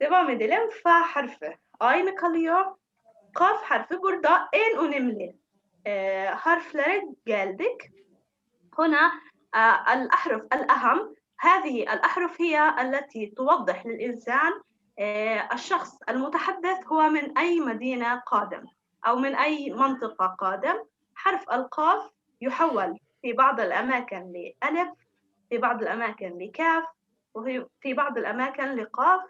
Devam edelim. Fa harfi. Aynı kalıyor. Kaf harfi burada en önemli e, harflere geldik. آه، الأحرف الأهم هذه الأحرف هي التي توضح للإنسان آه، الشخص المتحدث هو من أي مدينة قادم أو من أي منطقة قادم حرف القاف يحول في بعض الأماكن لألف في بعض الأماكن لكاف وفي في بعض الأماكن لقاف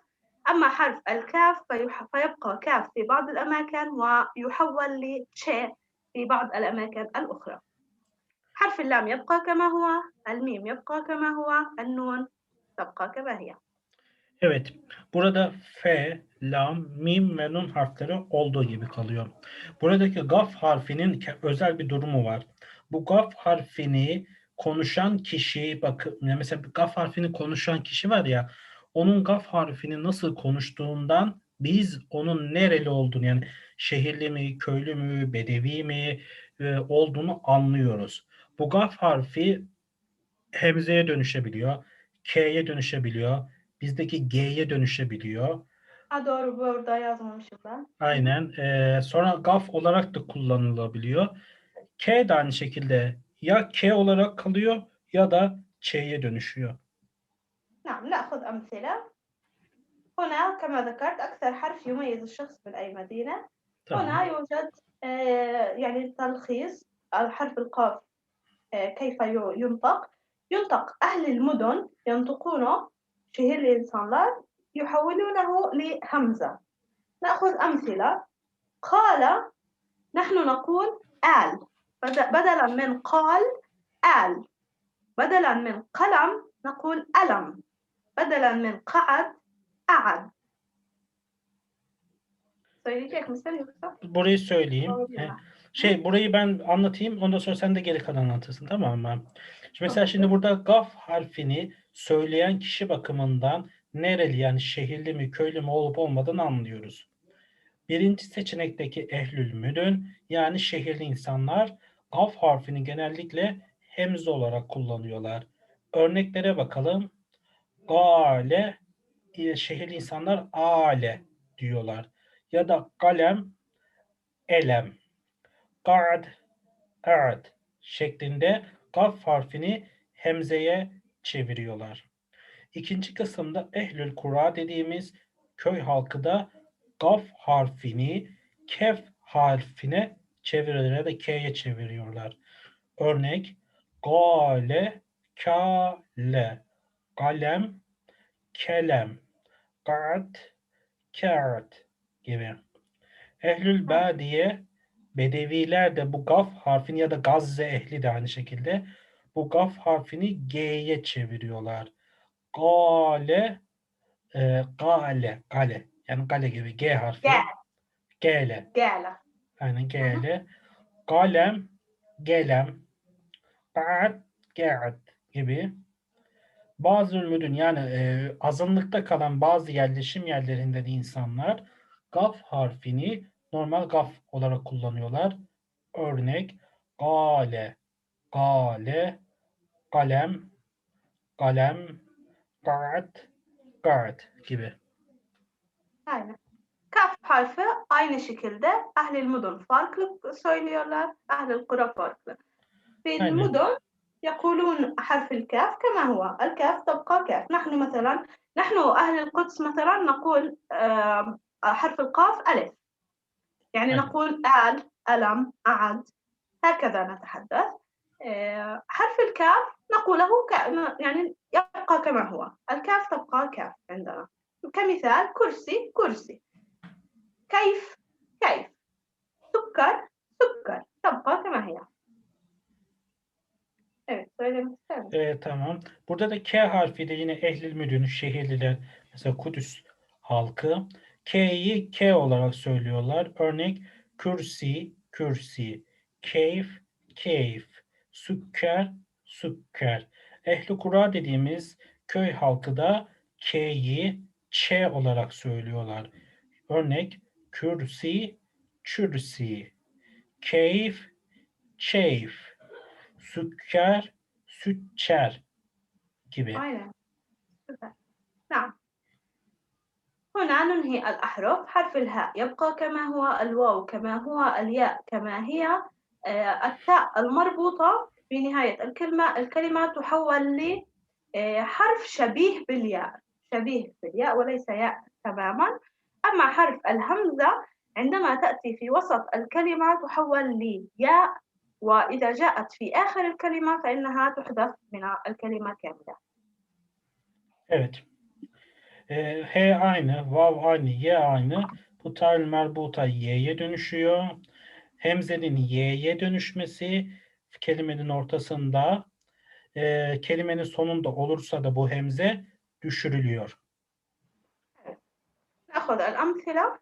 أما حرف الكاف فيح- فيبقى كاف في بعض الأماكن ويحول لش في بعض الأماكن الأخرى حرف اللام يبقى كما هو الميم يبقى كما هو النون تبقى كما هي Evet. Burada F, Lam, Mim ve Nun harfleri olduğu gibi kalıyor. Buradaki Gaf harfinin ke- özel bir durumu var. Bu Gaf harfini konuşan kişi, bakın mesela bir Gaf harfini konuşan kişi var ya, onun Gaf harfini nasıl konuştuğundan biz onun nereli olduğunu yani şehirli mi, köylü mü, bedevi mi e, olduğunu anlıyoruz. Bu Gaf harfi hemzeye dönüşebiliyor, K'ye dönüşebiliyor, bizdeki G'ye dönüşebiliyor. Ha doğru burada yazmamışım ben. Aynen. Ee, sonra gaf olarak da kullanılabiliyor. K de aynı şekilde ya K olarak kalıyor ya da Ç'ye dönüşüyor. نعم نأخذ أمثلة. هنا كما ذكرت أكثر حرف يميز الشخص من أي مدينة. Tamam. هنا يوجد آه، يعني تلخيص الحرف القاف آه، كيف ينطق. ينطق أهل المدن ينطقونه شهير الإنسانlar يحولونه لهمزة. نأخذ أمثلة. قال نحن نقول آل. بد- بدلا من قال آل. بدلا من قلم نقول ألم. بدلا من قعد أعد söyleyecek misin yoksa? Burayı söyleyeyim. Doğru He, ya. Şey burayı ben anlatayım. Ondan sonra sen de geri kalan anlatırsın. Tamam mı? Şimdi mesela şimdi burada gaf harfini söyleyen kişi bakımından nereli yani şehirli mi köylü mü olup olmadığını anlıyoruz. Birinci seçenekteki ehlül müdün yani şehirli insanlar gaf harfini genellikle hemze olarak kullanıyorlar. Örneklere bakalım. Gale e, şehirli insanlar ale diyorlar. Ya da kalem elem. Qa'd a'd şeklinde gaf harfini hemzeye çeviriyorlar. İkinci kısımda ehlül kura dediğimiz köy halkı da gaf harfini kef harfine ya da k'ye çeviriyorlar. Örnek gale kale kalem, kelem, kağıt, kağıt gibi. Ehlül Badiye Bedeviler de bu gaf harfini ya da Gazze ehli de aynı şekilde bu gaf harfini G'ye çeviriyorlar. Gale e, gale gale yani gale gibi G harfi. Gele. Gele. Yani gele. Kalem gelem. Kağıt kağıt gibi. Bazı ülmüdün yani e, azınlıkta kalan bazı yerleşim yerlerinde de insanlar gaf harfini normal gaf olarak kullanıyorlar. Örnek gale, gale, kalem, kalem, qa'd, qa'd gibi. Aynen. Kaf harfi aynı şekilde Ahlil Mudun farklı söylüyorlar. Ahlil Kura farklı. في Aynen. يقولون حرف الكاف كما هو. الكاف تبقى كاف. نحن مثلا نحن أهل القدس مثلا نقول حرف القاف ألف. يعني. نقول آل ألم أعد. هكذا نتحدث. آه، حرف الكاف نقوله ك- يعني يبقى كما هو. الكاف تبقى كاف عندنا. كمثال كرسي كرسي. كيف؟ كيف؟ E, tamam. Burada da K harfi de yine ehlil müdün, şehirliler, mesela Kudüs halkı. K'yi K olarak söylüyorlar. Örnek kürsi, kürsi, keyif, keyif, sükker, sükker. Ehli Kura dediğimiz köy halkı da K'yi Ç olarak söylüyorlar. Örnek kürsi, çürsi, keyif, keyif, sükker, sütçer gibi. هنا ننهي الأحرف حرف الهاء يبقى كما هو الواو كما هو الياء كما هي التاء المربوطة في نهاية الكلمة الكلمة تحول لحرف شبيه بالياء شبيه بالياء وليس ياء تماما أما حرف الهمزة عندما تأتي في وسط الكلمة تحول لياء وإذا جاءت في آخر الكلمة فإنها تحذف من الكلمة كاملة Evet. Ee, H aynı, vav aynı, Y aynı. Bu tar merbuta Y'ye dönüşüyor. Hemzenin Y'ye dönüşmesi kelimenin ortasında e, kelimenin sonunda olursa da bu hemze düşürülüyor. نأخذ الأمثلة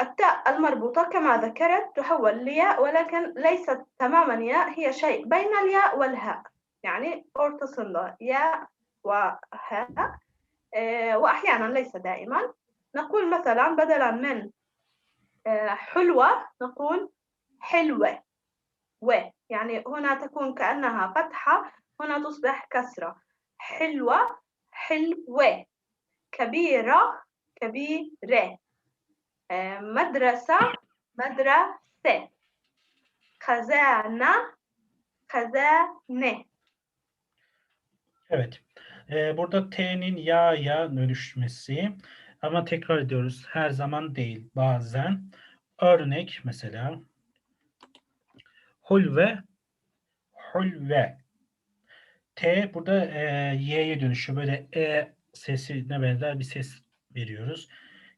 التاء المربوطة كما ذكرت تحول لياء ولكن ليست تماما ياء هي شيء بين الياء والهاء. يعني ortasında ياء وهاء آه، وأحيانا ليس دائما. نقول مثلا بدلا من آه، حلوة نقول حلوة و. يعني هنا تكون كأنها فتحة هنا تصبح كسرة. حلوة حلوة. كبيرة كبيرة. e, madrasa, madrase. Kazana, kazane. Evet. Ee, burada T'nin ya ya dönüşmesi ama tekrar ediyoruz. Her zaman değil. Bazen. Örnek mesela hulve hulve T burada e, Y'ye dönüşüyor. Böyle E sesine benzer bir ses veriyoruz.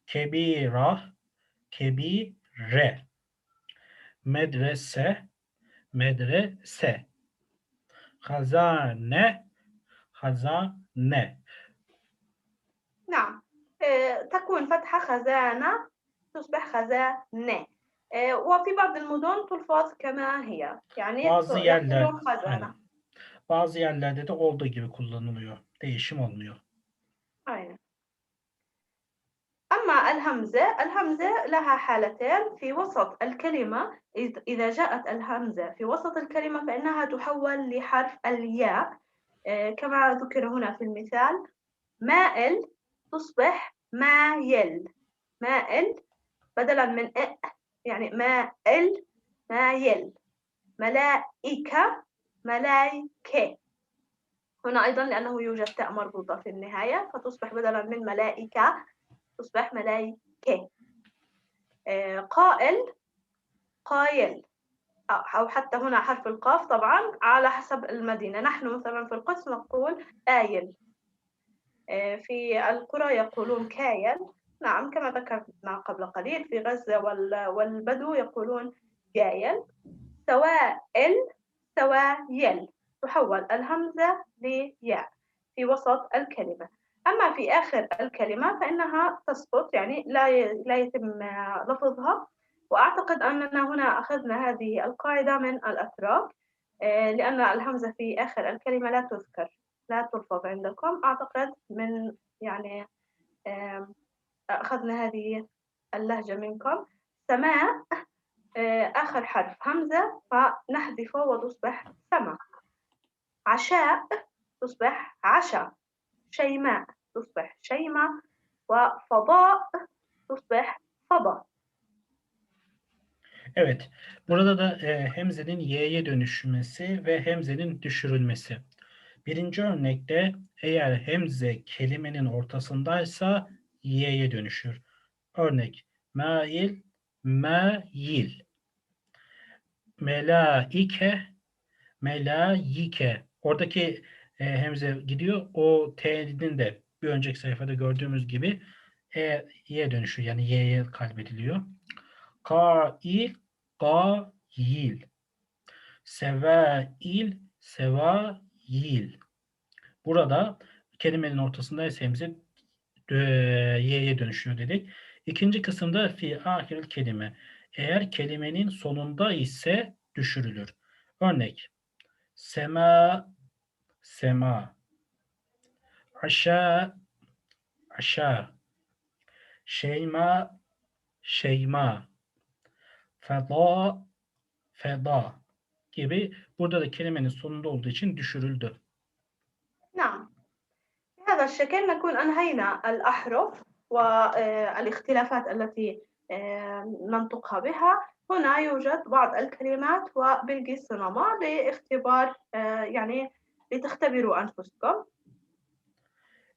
Kebira kebire medrese medrese hazane hazane نعم آه، تكون فتحة خزانة تصبح خزانة آه، وفي بعض المدن تلفظ كما هي يعني Bazı يقولون yerler خزانة aynen. bazı yerlerde de olduğu gibi kullanılıyor. Değişim olmuyor. أيوة. أما الهمزة الهمزة لها حالتين في وسط الكلمة. إذ- إذا جاءت الهمزة في وسط الكلمة فإنها تحول لحرف الياء. آه، كما ذكر هنا في المثال مائل تصبح مايل. مائل بدلا من إ يعني مائل مايل. ملائكة ملائكة. هنا أيضا لأنه يوجد تاء مربوطة في النهاية فتصبح بدلا من ملائكة تصبح ملائكة آه، قائل قايل. أو حتى هنا حرف القاف طبعا على حسب المدينة. نحن مثلا في القدس نقول آيل. آه، في القرى يقولون كايل. نعم كما ذكرنا قبل قليل في غزة وال- والبدو يقولون جايل. سوائل سوايل. تحول الهمزة لياء في وسط الكلمة. أما في آخر الكلمة فإنها تسقط يعني لا لا يتم آه، لفظها. وأعتقد أننا هنا أخذنا هذه القاعدة من الأتراك آه، لأن الهمزة في آخر الكلمة لا تذكر لا تلفظ عندكم. أعتقد من يعني آم، أخذنا هذه اللهجة منكم. سماء آه، آخر حرف همزة فنحذفه وتصبح سما عشاء تصبح عشاء. شيماء تصبح شيماء وفضاء تصبح فضاء Evet. Burada da e, hemzenin y'ye dönüşmesi ve hemzenin düşürülmesi. Birinci örnekte eğer hemze kelimenin ortasındaysa y'ye dönüşür. Örnek mail, mail. Melaike, melaike. Oradaki e, hemze gidiyor. O T'nin de bir önceki sayfada gördüğümüz gibi e'ye dönüşüyor. Yani y'ye kalbediliyor. Kail, kail. Sevail, sevail. Burada kelimenin ortasında ise hemze e, y'ye dönüşüyor dedik. İkinci kısımda fi ahiril kelime. Eğer kelimenin sonunda ise düşürülür. Örnek. Sema, sema. Aşağı, aşağı. Şeyma, şeyma. Feda, feda gibi burada da kelimenin sonunda olduğu için düşürüldü. نعم بهذا الشكل نكون أنهينا الأحرف والاختلافات التي آه، ننطقها بها هنا يوجد بعض الكلمات وبالقي الصنامة لاختبار آه، ve tehtebiru enfusukum.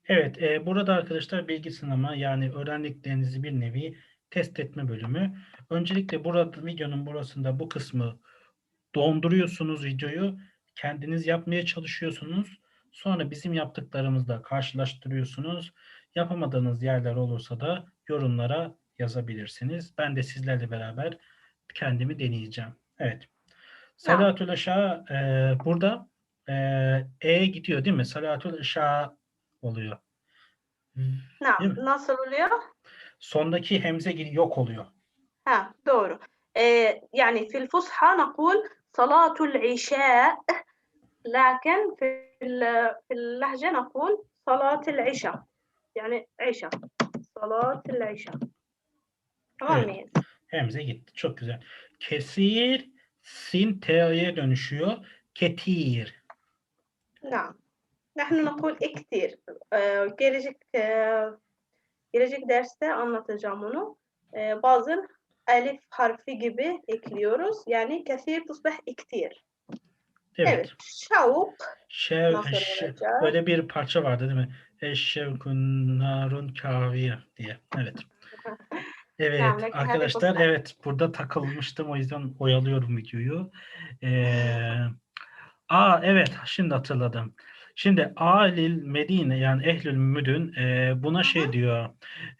Evet, e, burada arkadaşlar bilgi sınama yani öğrendiklerinizi bir nevi test etme bölümü. Öncelikle burada videonun burasında bu kısmı donduruyorsunuz videoyu. Kendiniz yapmaya çalışıyorsunuz. Sonra bizim yaptıklarımızla karşılaştırıyorsunuz. Yapamadığınız yerler olursa da yorumlara yazabilirsiniz. Ben de sizlerle beraber kendimi deneyeceğim. Evet. Selahatül Aşağı e, burada e gidiyor değil mi? Salatul Işa oluyor. Na, nasıl oluyor? Sondaki hemze yok oluyor. Ha, doğru. Ee, yani fil fusha nakul salatul işa lakin fil, fil lehce nakul salatul işa. Yani işa. Salatul işa. Tamam evet. mıyız? Hemze gitti. Çok güzel. Kesir sin t'ye dönüşüyor. Ketir. نعم نحن نقول كثير آه، gelecek آه، gelecek derste anlatacağım onu. آه، bazen elif harfi gibi ekliyoruz. Yani kesir tusbih iktir. Evet. Evet. Şavuk Şev, Nasıl eşe- olacak? böyle bir parça vardı değil mi? Eşşevkun narun kaviye diye. Evet. Evet Tamam, hadi arkadaşlar bakalım. evet burada takılmıştım o yüzden oyalıyorum videoyu. Ee, aa evet şimdi hatırladım. Şimdi Alil Medine yani Ehlül Müdün e, buna şey diyor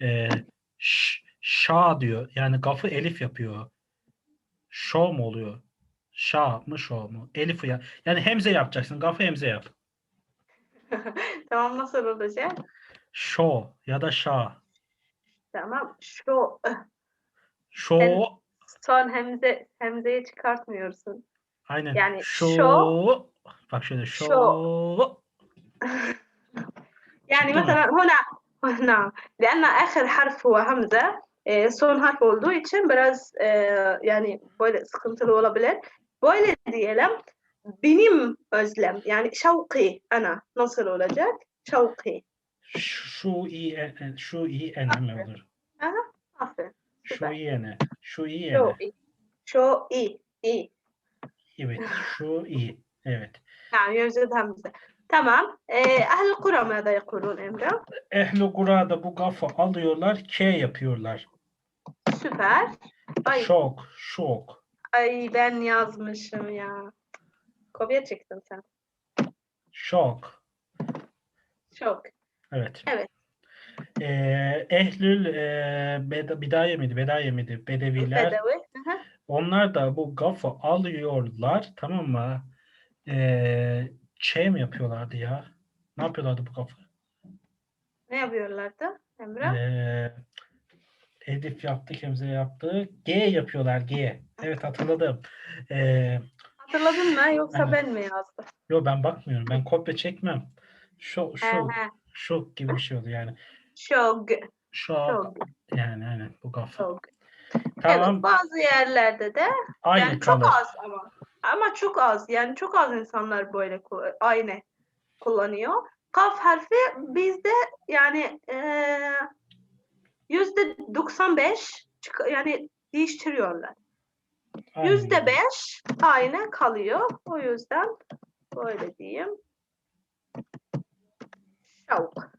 e, ş, şa diyor yani gafı elif yapıyor. Şo mu oluyor? Şa mı şo mu? Elif ya. Yani hemze yapacaksın. Gafı hemze yap. tamam nasıl olacak? Şo ya da şa. Tamam. Şu Şo Evet. son hemze hemzeyi çıkartmıyorsun. Aynen. yani şo, şo- bak şöyle şo. يعني Tamam. مثلا هنا نعم لأن آخر حرف هو همزة e, son harf olduğu için biraz e, yani böyle sıkıntılı olabilir. Böyle diyelim benim özlem yani şevki ana nasıl olacak? Şevki. şu i en, şu i en mi olur? Aferin. Şu Süper. i ene. Şu i ene. Şu i. Şu i. i. Evet, şu iyi. Evet. Tamam, yumuşat. Tamam. Ee, Ahl-i Kura mada yakulun Emre? Ehl-i Kura'da bu gafı alıyorlar, K yapıyorlar. Süper. Ay, Şok, şok. ay ben yazmışım ya. Kopya çektin sen. Şok. Çok. Evet. Evet. Ee, Ehlül e, beda, bidaye miydi? Bedaye miydi? Bedeviler. Bedevi. Onlar da bu gafı alıyorlar. Tamam mı? Ee, şey mi yapıyorlardı ya? Ne yapıyorlardı bu gafı? Ne yapıyorlardı Emre? Ee, Edip yaptı, Kemze yaptı. G yapıyorlar G. Evet hatırladım. Ee, Hatırladın mı yoksa Aynen. ben mi yazdım? yo ben bakmıyorum. Ben kopya çekmem. Şu şu şu gibi bir şey oldu yani. Şog. Şu Şog. yani aynen bu gafı. Şog. Tamam. Evet bazı yerlerde de Aynı yani çok kalır. az ama. Ama çok az yani çok az insanlar böyle aynı kullanıyor. Kaf harfi bizde yani yüzde 95 çık- yani değiştiriyorlar. Yüzde beş aynı kalıyor. O yüzden böyle diyeyim. Şavk.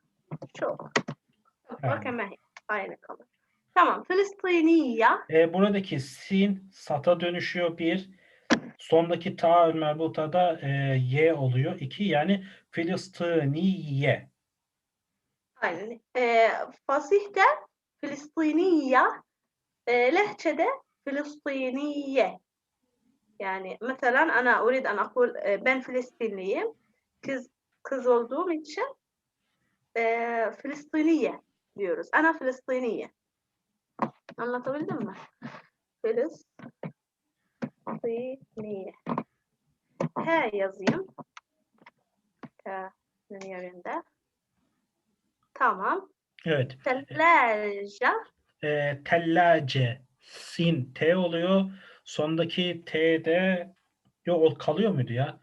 Çok. Bakın ben aynı kalır. Tamam. Filistiniye. E, buradaki sin sata dönüşüyor bir. Sondaki ta merbuta da e, y oluyor. iki yani Filistiniye. Aynen. Ee, fasihte Filistiniye. Ee, lehçede Filistiniye. Yani mesela ana urid an akul e, ben Filistinliyim. Kız kız olduğum için e, Filistiniye diyoruz. Ana Filistiniye. Anlatabildim mi? Filistiniye. H yazayım. K'nın yerinde. Tamam. Evet. Tellaja. E, tellace sin t oluyor. Sondaki t de yok kalıyor muydu ya?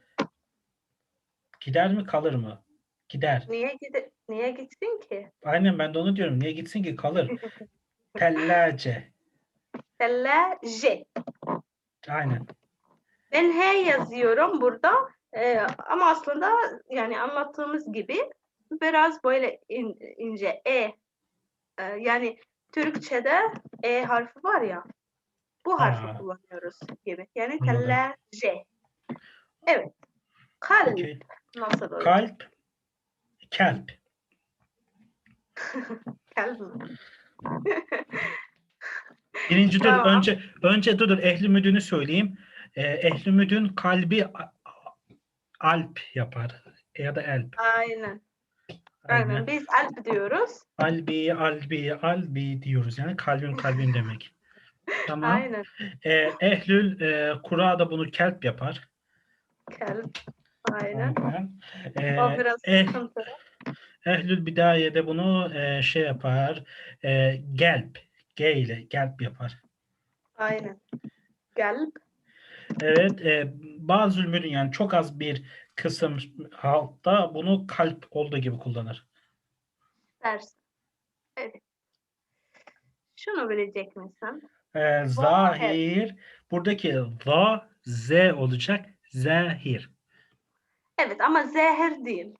Gider mi kalır mı? Gider. Niye gide niye gitsin ki? Aynen ben de onu diyorum. Niye gitsin ki kalır. Tellace. Tellace. Aynen. Ben H yazıyorum burada. Ee, ama aslında yani anlattığımız gibi biraz böyle in- ince E. Ee, yani Türkçe'de E harfi var ya. Bu harfi Ha. kullanıyoruz gibi. Yani tellace. Evet. Kalp Okey. nasıl olur? Kalp. Kelp. Kalp mi? Birinci dur. Tamam. Önce önce dur dur. Ehli müdünü söyleyeyim. Ee, ehli müdün kalbi alp yapar. Ya da elp. Aynen. Aynen. Aynen. Biz alp diyoruz. Albi, albi, albi diyoruz. Yani kalbim kalbim demek. Tamam. Aynen. Ee, ehlül e, kura da bunu kelp yapar. Kalp. Aynen. Aynen. Ee, O biraz eh, sıkıntı. Ehlül bidaye de bunu e, şey yapar. E, gelp. G ile gelp yapar. Aynen. Kalp. Evet. E, bazı ülmünün yani çok az bir kısım halkta bunu kalp olduğu gibi kullanır. Ters. Evet. Şunu bilecek misin? E, zahir. Buradaki za, z olacak. Zahir. Evet ama zehir değil.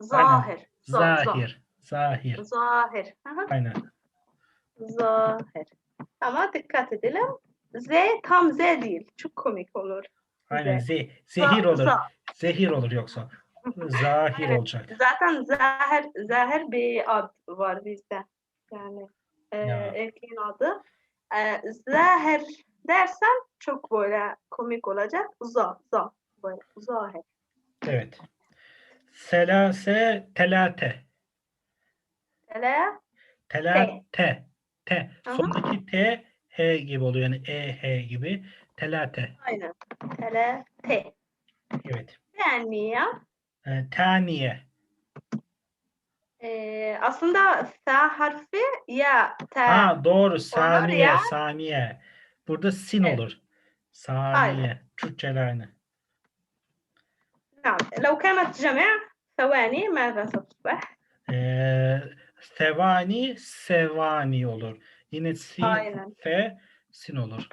Zahir. Za- za- Zahir. Zahir. Zahir. Aha, Aynen. Zahir. Ama dikkat edelim. Z tam Z değil. Çok komik olur. Aynen. Z. Ze, zehir olur. Zehir olur yoksa. Zahir Evet. olacak. Zaten zahir, zahir bir ad var bizde. Yani e, erkeğin adı. E, zahir dersen çok böyle komik olacak. Za, za. Böyle zahir. Evet. Selase telate. Hele Telate. Te. Aha. Sondaki T H gibi oluyor. Yani E H gibi. Telate. aynen. Hele te. Evet. Yani E, taniye. e, aslında sa harfi ya ta. Ha doğru. Saniye. ya. Saniye. Burada sin Evet. olur. Saniye. Aynen. Türkçeler aynı. نعم لو كانت جمع Sevani mağazası tusbah. Ee, sevani sevani olur. Yine sin Aynen. fe sin olur.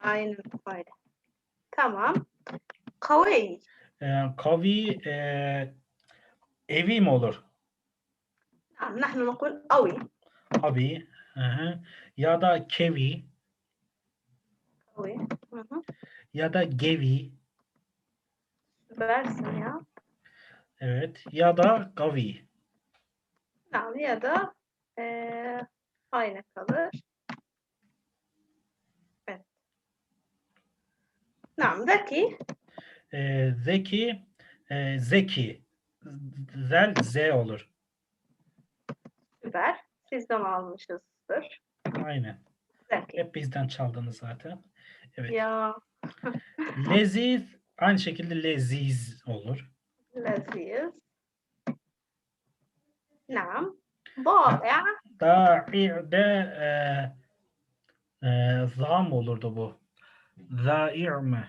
Aynen öyle. Tamam. Kavi. Ee, kavi e, evi mi olur? Nahnu nakul avi. Abi. Hı -hı. Ya da kevi. Kavi. Hı -hı. Ya da gevi. Versin ya. Evet. Ya da gavi. Tamam ya da eee aynı kalır. Evet. Tamam zeki. E, zeki. e, zeki. Zel z olur. Süper. Sizden almışızdır. Aynen. Zeki. Hep bizden çaldınız zaten. Evet. Ya Leziz. Aynı şekilde leziz olur. leziz. Naam. ضائع. Da'i'de e, e, zam olurdu bu. Za'ir mi?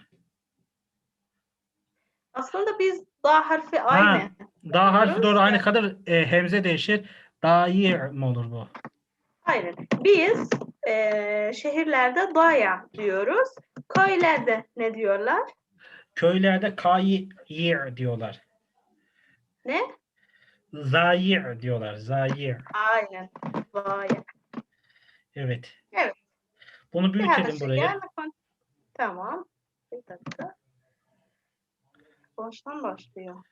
Aslında biz da harfi aynı. Da harfi Diyoruz doğru aynı ya. kadar e, hemze değişir. Da'ir mi olur bu? Aynen. Biz eee, şehirlerde daya diyoruz. Köylerde ne diyorlar? Köylerde kayir diyorlar. Ne? Zayir diyorlar. Zayir. Aynen. Daya. Evet. Evet. Bunu büyütelim hada buraya. mi? Tamam. Bir dakika. Baştan başlıyor.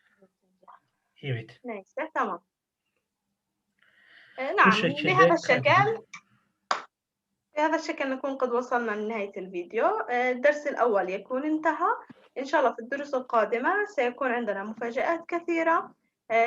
Evet. Neyse tamam. نعم بهذا الشكل بهذا الشكل نكون قد وصلنا لنهاية الفيديو الدرس الأول يكون انتهى إن شاء الله في الدروس القادمة سيكون عندنا مفاجآت كثيرة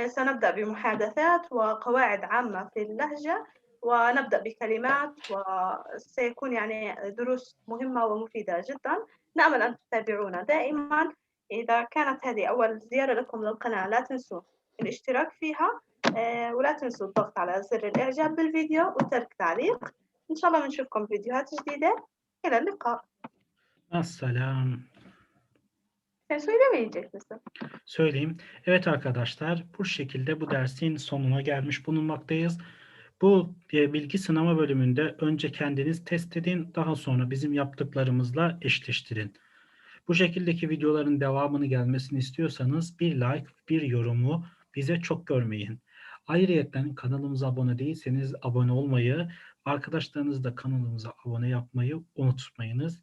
سنبدأ بمحادثات وقواعد عامة في اللهجة ونبدأ بكلمات وسيكون يعني دروس مهمة ومفيدة جدا. نأمل أن تتابعونا دائما. إذا كانت هذه أول زيارة لكم للقناة لا تنسوا الاشتراك فيها آه، ولا تنسوا الضغط على زر الإعجاب بالفيديو وترك تعليق. إن شاء الله بنشوفكم فيديوهات جديدة. إلى اللقاء. Assalam. Sen söylemeyecek misin? söyleyeyim. Evet arkadaşlar bu şekilde bu dersin sonuna gelmiş bulunmaktayız. Bu e, bilgi sınama bölümünde önce kendiniz test edin, daha sonra bizim yaptıklarımızla eşleştirin. Bu şekildeki videoların devamını gelmesini istiyorsanız bir like, bir yorumu bize çok görmeyin. Ayrıca kanalımıza abone değilseniz abone olmayı, arkadaşlarınız da kanalımıza abone yapmayı unutmayınız.